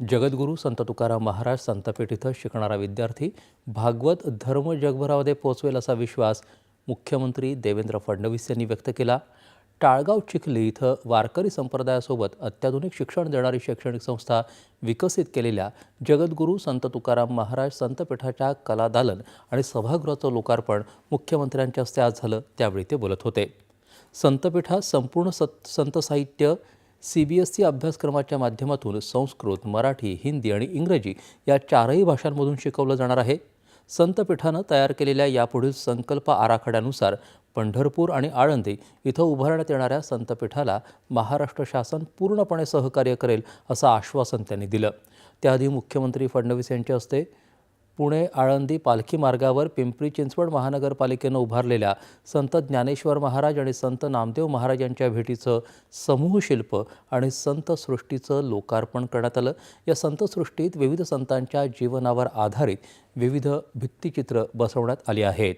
जगद्गुरू संत तुकाराम महाराज संतपेठ इथं शिकणारा विद्यार्थी भागवत धर्म जगभरामध्ये पोचवेल असा विश्वास मुख्यमंत्री देवेंद्र फडणवीस यांनी व्यक्त केला. टाळगाव चिखली इथं वारकरी संप्रदायासोबत अत्याधुनिक शिक्षण देणारी शैक्षणिक संस्था विकसित केलेल्या जगद्गुरू संत तुकाराम महाराज संतपीठाच्या कलादालन आणि सभागृहाचं लोकार्पण मुख्यमंत्र्यांच्या हस्ते आज झालं त्यावेळी ते बोलत होते. संतपीठात संपूर्ण सत संत साहित्य सी बी एस सी अभ्यासक्रमाच्या माध्यमातून संस्कृत मराठी हिंदी आणि इंग्रजी या चारही भाषांमधून शिकवलं जाणार आहे. संतपीठानं तयार केलेल्या यापुढील संकल्प आराखड्यानुसार पंढरपूर आणि आळंदी इथं उभारण्यात येणाऱ्या संतपीठाला महाराष्ट्र शासन पूर्णपणे सहकार्य करेल असं आश्वासन त्यांनी दिलं. त्याआधी मुख्यमंत्री फडणवीस यांच्या हस्ते पुणे आळंदी पालखी मार्गावर पिंपरी चिंचवड महानगरपालिकेनं उभारलेल्या संत ज्ञानेश्वर महाराज आणि संत नामदेव महाराज यांच्या भेटीचं समूह शिल्प आणि संत सृष्टीचं लोकार्पण करण्यात आलं. या संतसृष्टीत विविध संतांच्या जीवनावर आधारित विविध भित्तिचित्र बसवण्यात आली आहेत.